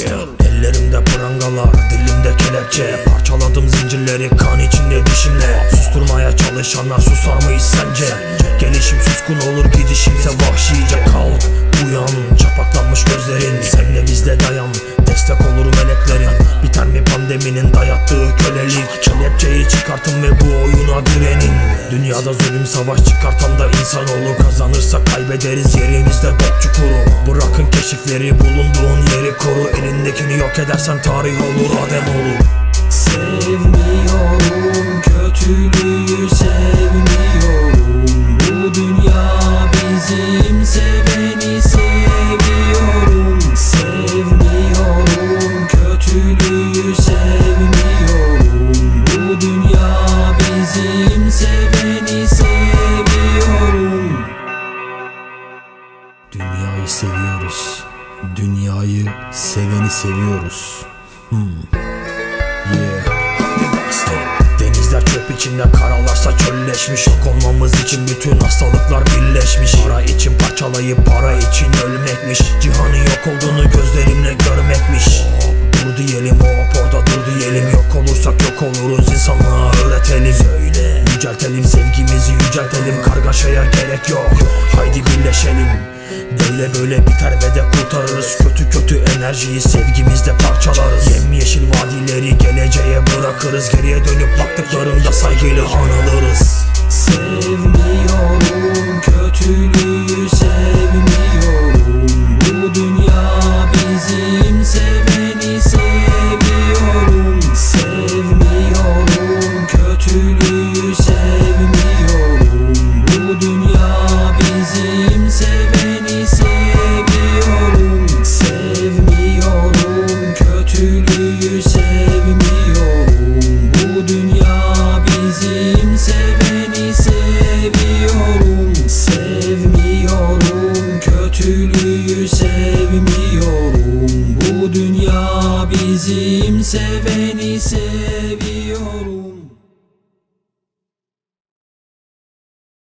yeah. Ellerimde prangalar, dilimde kelepçe Parçaladım zincirleri kan içinde dişimle Susturmaya çalışanlar susar mı hiç sence? Gelişim suskun olur gidişimse vahşice Kalk uyan çapaklanmış gözlerin Senle bizde dayan destek olurum pandeminin dayattığı kölelik Kelepçeyi çıkartın ve bu oyuna direnin. Dünyada zulüm savaş çıkartan da insanoğlu. Kazanırsa kaybederiz yerimizde bok çukuru. Bırakın keşifleri bulunduğun yeri koru. Elindekini yok edersen tarih olur adem Dünyayı seviyoruz. Dünyayı seveni seviyoruz. Hmm. Denizler çöp içinde karalarsa çölleşmiş. Yok olmamız için bütün hastalıklar birleşmiş. Para için parçalayıp para için ölmekmiş. Cihanın yok olduğunu gözlerimle görmekmiş. Dur diyelim hop orada dur diyelim. Yok olursak yok oluruz insanlığa öğretelim. Söyle. Yüceltelim sevgimizi yüceltelim. Kargaşaya gerek yok. Haydi birleşelim Böyle böyle biter ve de kurtarırız. Kötü kötü enerjiyi sevgimizde parçalarız. Yemyeşil vadileri geleceğe bırakırız. Geriye dönüp baktıklarında saygıyla anılırız bizim seveni seviyorum